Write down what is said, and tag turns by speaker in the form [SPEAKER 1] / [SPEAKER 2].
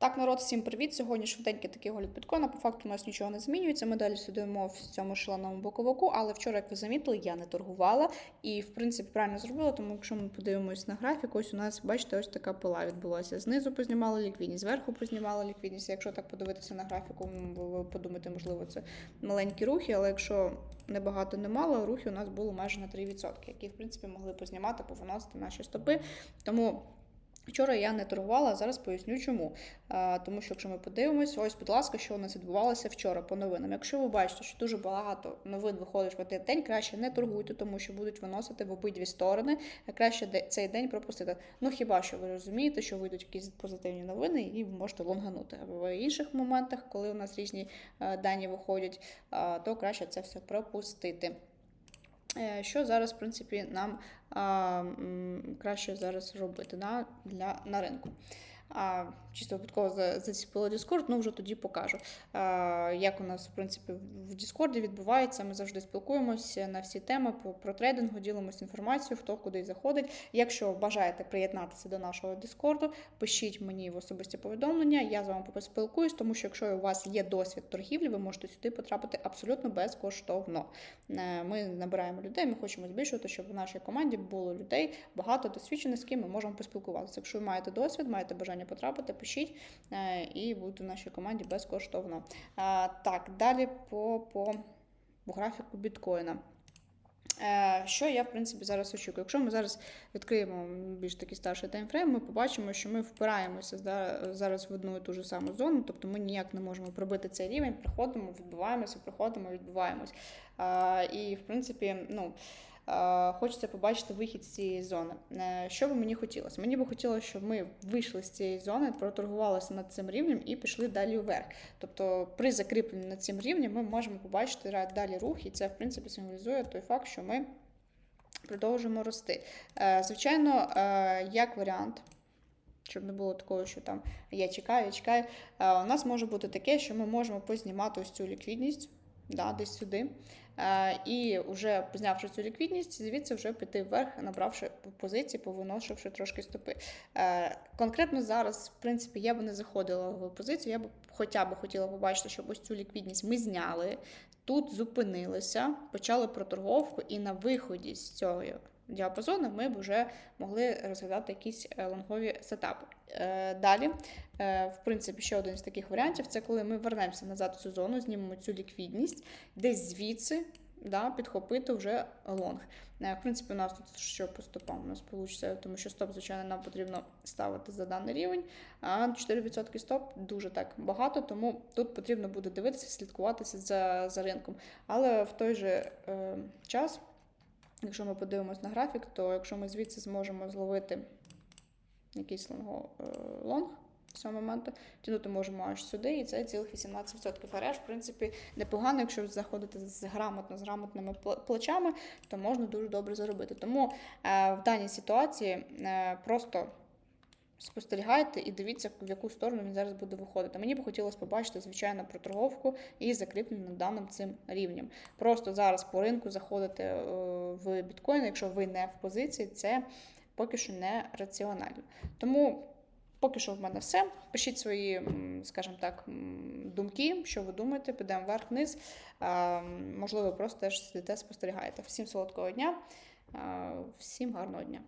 [SPEAKER 1] Так, народ, всім привіт. Сьогодні швиденький такий огляд біткоїна. По факту у нас нічого не змінюється. Ми далі сидимо в цьому шаленому боковику, але вчора, як ви замітили, я не торгувала. І, в принципі, правильно зробила, тому якщо ми подивимось на графік, ось у нас, бачите, ось така пила відбулася. Знизу познімала ліквідність, зверху познімала ліквідність. Якщо так подивитися на графіку, ви подумаєте, можливо, це маленькі рухи, але якщо небагато не мало, рухи у нас було майже на 3%, які, в принципі, могли познімати, повиносити наші стопи. Тому. Вчора я не торгувала, зараз поясню чому. А, тому що якщо ми подивимось, ось, будь ласка, що у нас відбувалося вчора по новинам. Якщо ви бачите, що дуже багато новин виходить в один день, краще не торгуйте, тому що будуть виносити в обидві сторони. а Краще цей день пропустити. Ну хіба що ви розумієте, що вийдуть якісь позитивні новини, і ви можете лонганути. А в інших моментах, коли у нас різні е, дані виходять, то краще це все пропустити. Е, Що зараз, в принципі, нам краще зараз робити на, для, на ринку? А, чисто випадково за- заціпила Discord, ну вже тоді покажу. А, як у нас, в принципі, в Discord відбувається. Ми завжди спілкуємося на всі теми по, про трейдингу, ділимося інформацією, хто куди заходить. Якщо бажаєте приєднатися до нашого Discord, пишіть мені в особисті повідомлення, я з вами поспілкуюсь, тому що якщо у вас є досвід торгівлі, ви можете сюди потрапити абсолютно безкоштовно. Е, Ми набираємо людей, ми хочемо збільшувати, щоб в нашій команді було людей багато досвідчених, з ким ми можемо поспілкуватися. Якщо ви маєте досвід, маєте бажання потрапити, пишіть е, і будете в нашій команді безкоштовно. Так, далі по, по, по графіку біткоїна. Е, Що я, в принципі, зараз очікую? Якщо ми зараз відкриємо більш такий старший таймфрейм, ми побачимо, що ми впираємося зараз в одну і ту ж саму зону, тобто ми ніяк не можемо пробити цей рівень, приходимо, відбиваємося, приходимо, відбиваємось. Е, І, в принципі, ну. Е, Хочеться побачити вихід з цієї зони. Е, Що би мені хотілося? Мені би хотілося, щоб ми вийшли з цієї зони, проторгувалися над цим рівнем і пішли далі вверх. Тобто, при закріпленні над цим рівнем ми можемо побачити далі рух, і це, в принципі, символізує той факт, що ми продовжуємо рости. Е, Звичайно, як варіант. Щоб не було такого, що там я чекаю, я чекаю. У нас може бути таке, що ми можемо познімати ось цю ліквідність, да, десь сюди. Е, І вже познявши цю ліквідність, звідси вже піти вверх, набравши позиції, повиношивши трошки стопи. Е, Конкретно зараз, в принципі, я би не заходила в позицію, я б хоча б хотіла побачити, щоб ось цю ліквідність ми зняли, тут зупинилися, почали проторговку, і на виході з цього діапазону ми б вже могли розглядати якісь е, лонгові сетапи. Е, Далі, е, в принципі, ще один з таких варіантів це коли ми вернемося назад в цю зону, знімемо цю ліквідність, десь звідси. Да, підхопити вже лонг. В принципі, у нас тут що по стопам у нас вийде, тому що стоп, звичайно, нам потрібно ставити за даний рівень. А 4% стоп дуже так багато, тому тут потрібно буде дивитися, слідкуватися за, за ринком. Але в той же е, час, якщо ми подивимось на графік, то якщо ми звідси зможемо зловити якийсь лонго, е, лонг з цього моменту, тягнути можемо аж сюди, і це цілих 18%. РЕШ, в принципі, непогано, якщо заходити з грамотно, з грамотними пл- плечами, то можна дуже добре заробити. Тому е, в даній ситуації е, просто спостерігайте і дивіться, в яку сторону він зараз буде виходити. Мені б хотілося побачити, звичайно, проторговку і закріплення над даним цим рівнем. Просто зараз по ринку заходити е, в біткоін, якщо ви не в позиції, це поки що не раціонально. Тому. Поки що в мене все. Пишіть свої, скажімо так, думки, що ви думаєте, підемо вверх-вниз. Можливо, просто теж сидите, спостерігаєте. Всім солодкого дня, всім гарного дня.